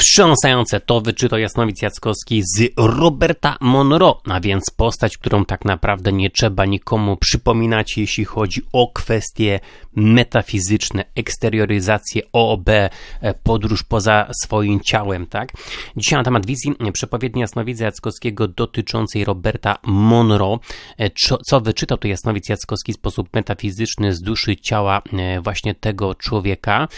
Wstrząsające to wyczyto Jasnowic Jackowski z Roberta Monroe, a więc postać, którą tak naprawdę nie trzeba nikomu przypominać, jeśli chodzi o kwestie metafizyczne, eksterioryzację OOB, e, podróż poza swoim ciałem, tak? Dzisiaj na temat wizji przepowiedni Jasnowidza Jackowskiego dotyczącej Roberta Monroe, e, co wyczytał to Jasnowic Jackowski w sposób metafizyczny z duszy ciała e, właśnie tego człowieka,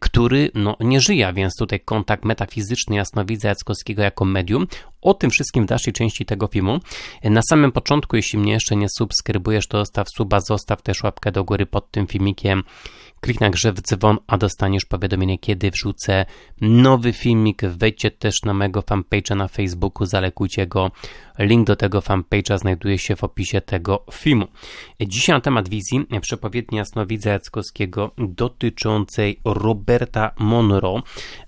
który no, nie żyje, więc tutaj kontakt metafizyczny jasnowidza Jackowskiego jako medium. O tym wszystkim w dalszej części tego filmu. Na samym początku, jeśli mnie jeszcze nie subskrybujesz, to zostaw suba, zostaw też łapkę do góry pod tym filmikiem. Klik na grze w dzwon, a dostaniesz powiadomienie, kiedy wrzucę nowy filmik. Wejdźcie też na mojego fanpage'a na Facebooku, zalekujcie go. Link do tego fanpage'a znajduje się w opisie tego filmu. Dzisiaj na temat wizji przepowiedni jasnowidza Jackowskiego dotyczącej Roberta Monroe,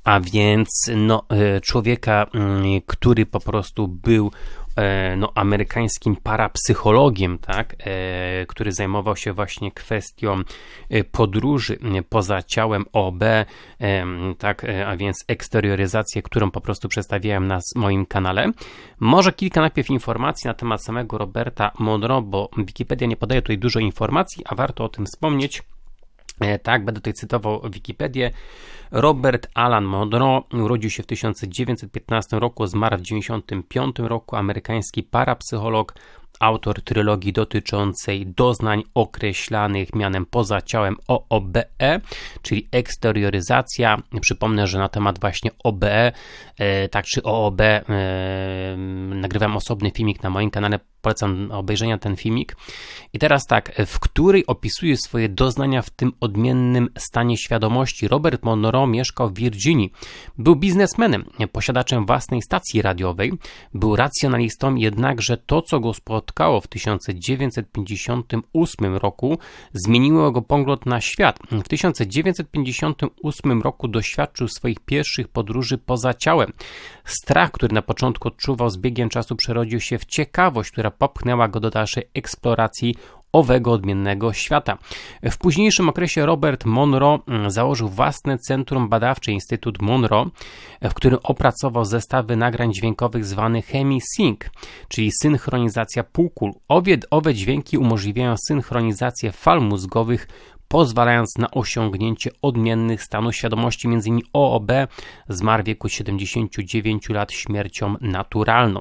a więc no, e, człowieka, mm, który po prostu był E, no, amerykańskim parapsychologiem, tak, e, który zajmował się właśnie kwestią e, podróży poza ciałem OB, tak, a więc eksterioryzację, którą po prostu przedstawiałem na moim kanale. Może kilka najpierw informacji na temat samego Roberta Monroe, bo Wikipedia nie podaje tutaj dużo informacji, a warto o tym wspomnieć. Tak, będę tutaj cytował Wikipedię. Robert Alan Monroe urodził się w 1915 roku, zmarł w 1995 roku, amerykański parapsycholog, autor trylogii dotyczącej doznań określanych mianem poza ciałem OOBE, czyli eksterioryzacja. Przypomnę, że na temat właśnie OBE, e, tak czy OOB, e, nagrywam osobny filmik na moim kanale polecam obejrzenia ten filmik. I teraz tak, w której opisuje swoje doznania w tym odmiennym stanie świadomości. Robert Monroe mieszkał w Virginii. Był biznesmenem, posiadaczem własnej stacji radiowej, był racjonalistą, jednakże to, co go spotkało w 1958 roku, zmieniło go pogląd na świat. W 1958 roku doświadczył swoich pierwszych podróży poza ciałem. Strach, który na początku odczuwał z biegiem czasu, przerodził się w ciekawość, która popchnęła go do dalszej eksploracji owego odmiennego świata. W późniejszym okresie Robert Monroe mm, założył własne centrum badawcze Instytut Monroe, w którym opracował zestawy nagrań dźwiękowych zwanych HemiSync, czyli synchronizacja półkul. Owie, owe dźwięki umożliwiają synchronizację fal mózgowych pozwalając na osiągnięcie odmiennych stanów świadomości, m.in. OOB zmarł w wieku 79 lat śmiercią naturalną.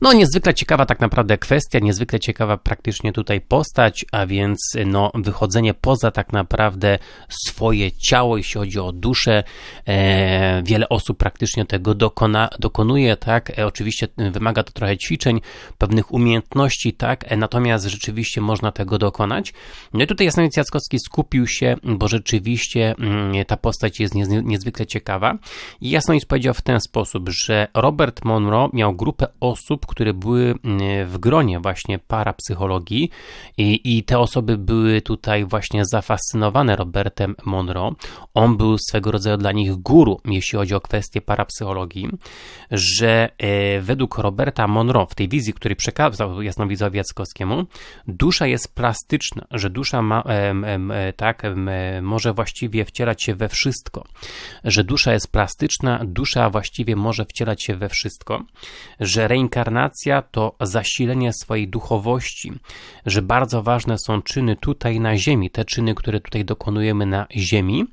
No, niezwykle ciekawa tak naprawdę kwestia, niezwykle ciekawa praktycznie tutaj postać, a więc no, wychodzenie poza tak naprawdę swoje ciało, jeśli chodzi o duszę. E, wiele osób praktycznie tego dokona, dokonuje, tak. E, oczywiście wymaga to trochę ćwiczeń, pewnych umiejętności, tak. E, natomiast rzeczywiście można tego dokonać. No i tutaj Jasnowic Jackowski skupił się, bo rzeczywiście mm, ta postać jest niezwykle ciekawa. I Jasnowic powiedział w ten sposób, że Robert Monroe miał grupę osób, osób, które były mm, w gronie właśnie parapsychologii i, i te osoby były tutaj właśnie zafascynowane Robertem Monroe. On był swego rodzaju dla nich guru, jeśli chodzi o kwestie parapsychologii, że e, według Roberta Monroe, w tej wizji, której przekazał jasnowidzowi Jackowskiemu, dusza jest plastyczna, że dusza ma, tak, może właściwie wcielać się we wszystko, że dusza jest plastyczna, dusza właściwie może wcielać się we wszystko, że reinkarnacja to zasilenie swojej duchowości, że bardzo ważne są czyny tutaj na Ziemi, te czyny, które tutaj dokonujemy na Ziemi,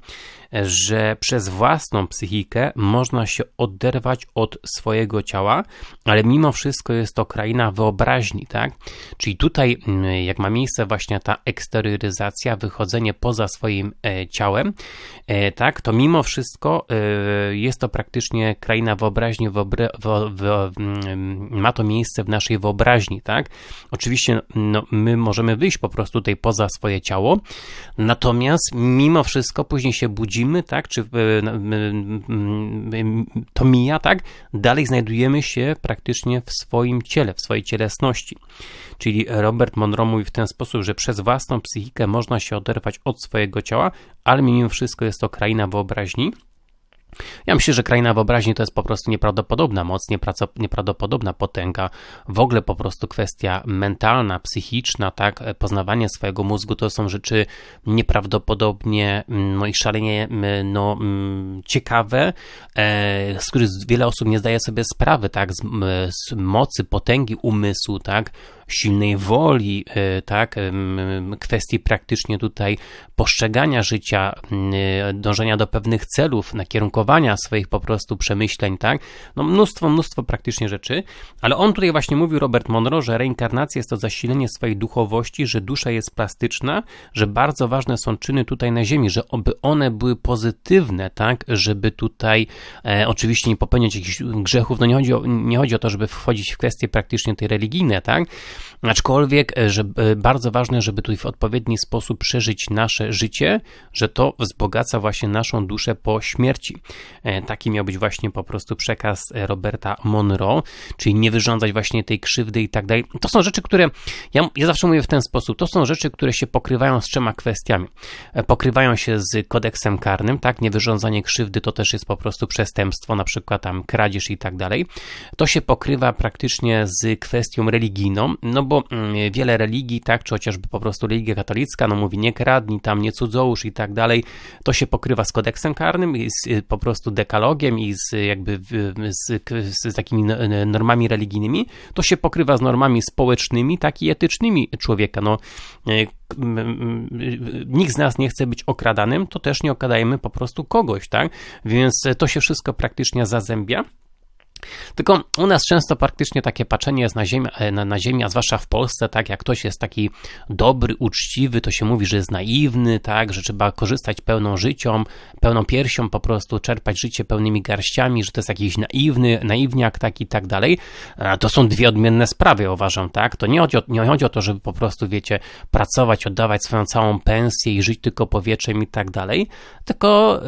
że przez własną psychikę można się oderwać od swojego ciała, ale mimo wszystko jest to kraina wyobraźni, tak? Czyli tutaj, mm, jak ma miejsce właśnie ta eksterioryzacja, wychodzenie poza swoim e, ciałem, e, tak, to mimo wszystko e, jest to praktycznie kraina wyobraźni, wyobra, mm, ma to miejsce w naszej wyobraźni, tak? Oczywiście no, my możemy wyjść po prostu tutaj poza swoje ciało, natomiast mimo wszystko później się budzimy tak, czy to mija, tak, dalej znajdujemy się praktycznie w swoim ciele, w swojej cielesności. Czyli Robert Monroe mówi w ten sposób, że przez własną psychikę można się oderwać od swojego ciała, ale mimo wszystko jest to kraina wyobraźni. Ja myślę, że kraina wyobraźni to jest po prostu nieprawdopodobna moc, nieprawdopodobna potęga. W ogóle po prostu kwestia mentalna, psychiczna, tak, poznawanie swojego mózgu to są rzeczy nieprawdopodobnie mm, no i szalenie mm, no, mm, ciekawe, e, z których wiele osób nie zdaje sobie sprawy, tak, z, z mocy, potęgi umysłu, tak, silnej woli, e, tak, kwestii praktycznie tutaj postrzegania życia, dążenia do pewnych celów, nakierunkowania swoich po prostu przemyśleń, tak, no mnóstwo, mnóstwo praktycznie rzeczy, ale on tutaj właśnie mówił, Robert Monroe, że reinkarnacja jest to zasilenie swojej duchowości, że dusza jest plastyczna, że bardzo ważne są czyny tutaj na ziemi, że oby one były pozytywne, tak, żeby tutaj e, oczywiście nie popełniać jakichś grzechów, no nie chodzi, o, nie chodzi o to, żeby wchodzić w kwestie praktycznie tej religijne, tak, Aczkolwiek, e, że e, bardzo ważne, żeby tutaj w odpowiedni sposób przeżyć nasze życie, że to wzbogaca właśnie naszą duszę po śmierci. E, taki miał być właśnie po prostu przekaz Roberta Monroe, czyli nie wyrządzać właśnie tej krzywdy i tak dalej. To są rzeczy, które ja, ja zawsze mówię w ten sposób, to są rzeczy, które się pokrywają z trzema kwestiami. Pokrywają się z kodeksem karnym, tak, niewyrządzanie krzywdy to też jest po prostu przestępstwo, na przykład tam kradzież i tak dalej. To się pokrywa praktycznie z kwestią religijną, no bo mm, wiele religii, tak, czy chociażby po prostu religia katolicka, no mówi nie kradnij, tam nie cudzołóż i tak dalej, to się pokrywa z kodeksem karnym, i z y, po prostu dekalogiem i z jakby z, z takimi normami religijnymi, to się pokrywa z normami społecznymi, tak i etycznymi człowieka, no y, nikt z nas nie chce być okradanym, to też nie okradajmy po prostu kogoś, tak? Więc to się wszystko praktycznie zazębia. Tylko u nas często praktycznie takie patrzenie jest na ziemi, e, na, na ziemi, a zwłaszcza w Polsce, tak, jak ktoś jest taki dobry, uczciwy, to się mówi, że jest naiwny, tak, że trzeba korzystać pełną życią, pełną piersią po prostu, czerpać życie pełnymi garściami, że to jest jakiś naiwny, naiwniak, tak i tak dalej. To są dwie odmienne sprawy, uważam, tak. To nie chodzi o, nie chodzi o to, żeby po prostu, wiecie, pracować, oddawać swoją całą pensję i żyć tylko powietrzem i tak dalej, tylko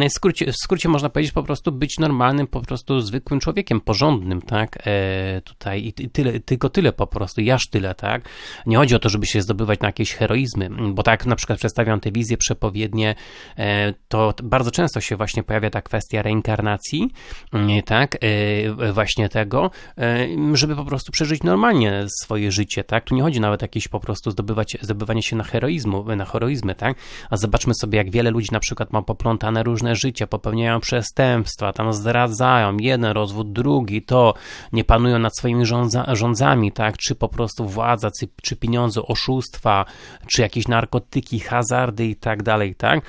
yy, w, skrócie, w skrócie można powiedzieć po prostu być normalnym, po prostu zwykłym człowiekiem, porządnym, tak, e, tutaj i tyle, tylko tyle po prostu, jaż tyle, tak. Nie chodzi o to, żeby się zdobywać na jakieś heroizmy, bo tak na przykład przedstawiam te wizje przepowiednie, e, to bardzo często się właśnie pojawia ta kwestia reinkarnacji, tak, e, właśnie tego, e, żeby po prostu przeżyć normalnie swoje życie, tak. Tu nie chodzi nawet jakieś po prostu zdobywać, zdobywanie się na heroizmu, na heroizmy, tak. A zobaczmy sobie, jak wiele ludzi na przykład ma poplątane różne życie, popełniają przestępstwa, tam zdradzają, jeden roz rozwód, drugi to nie panują nad swoimi rządza, rządzami, tak, czy po prostu władza, czy, czy pieniądze, oszustwa, czy jakieś narkotyki, hazardy i tak dalej, tak,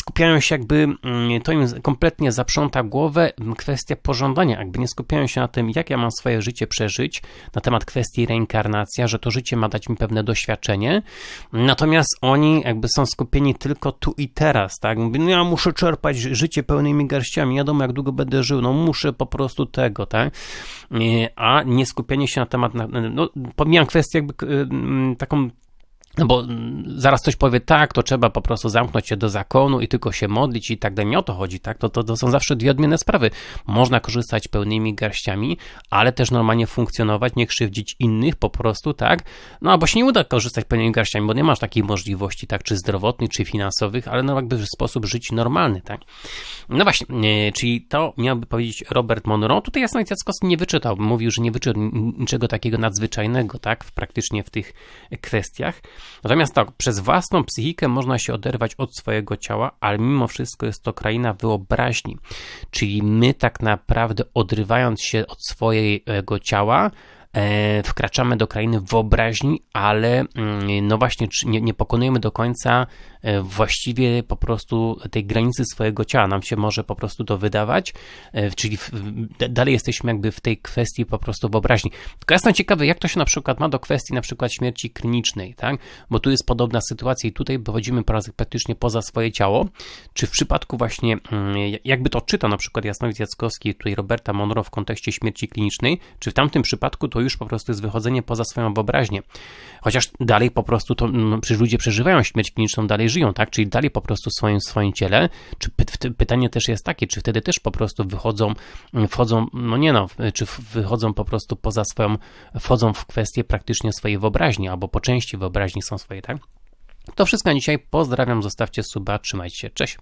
skupiają się jakby, mm, to im kompletnie zaprząta głowę kwestia pożądania, jakby nie skupiają się na tym, jak ja mam swoje życie przeżyć, na temat kwestii reinkarnacja, że to życie ma dać mi pewne doświadczenie, natomiast oni jakby są skupieni tylko tu i teraz, tak, no ja muszę czerpać życie pełnymi garściami, wiadomo jak długo będę żył, no muszę po prostu tego, tak, a nie skupienie się na temat, no pomijam kwestię jakby taką no bo zaraz ktoś powie, tak, to trzeba po prostu zamknąć się do zakonu i tylko się modlić i tak dalej. Nie o to chodzi, tak? To, to, to są zawsze dwie odmienne sprawy. Można korzystać pełnymi garściami, ale też normalnie funkcjonować, nie krzywdzić innych po prostu, tak? No albo się nie uda korzystać pełnymi garściami, bo nie masz takiej możliwości, tak? Czy zdrowotnych, czy finansowych, ale no jakby w sposób żyć normalny, tak? No właśnie, e, czyli to miałby powiedzieć Robert Monroe. Tutaj Jasnowic Jackowski nie wyczytał, mówił, że nie wyczytał niczego takiego nadzwyczajnego, tak? W, praktycznie w tych kwestiach. Natomiast tak, przez własną psychikę można się oderwać od swojego ciała, ale mimo wszystko jest to kraina wyobraźni. Czyli my tak naprawdę odrywając się od swojego ciała, wkraczamy do krainy wyobraźni, ale mm, no właśnie nie, nie pokonujemy do końca E, właściwie po prostu tej granicy swojego ciała. Nam się może po prostu to wydawać, e, czyli dalej jesteśmy jakby w tej kwestii po prostu wyobraźni. Tylko jestem ciekawy, jak to się na przykład ma do kwestii na przykład śmierci klinicznej, tak? Bo tu jest podobna sytuacja i tutaj wychodzimy praktycznie poza swoje ciało. Czy w przypadku właśnie, mm, jakby to czyta na przykład Jasnowic Jackowski, tutaj Roberta Monroe w kontekście śmierci klinicznej, czy w tamtym przypadku to już po prostu jest wychodzenie poza swoją wyobraźnię. Chociaż dalej po prostu to, no, ludzie przeżywają śmierć kliniczną, dalej żyją, tak? Czyli dalej po prostu w swoim, swoim ciele. Czy pytanie też jest takie, czy wtedy też po prostu wychodzą, wchodzą, no nie no, czy wychodzą po prostu poza swoją, wchodzą w kwestię praktycznie swojej wyobraźni, albo po części wyobraźni są swoje, tak? To wszystko na dzisiaj. Pozdrawiam, zostawcie suba, trzymajcie się, cześć.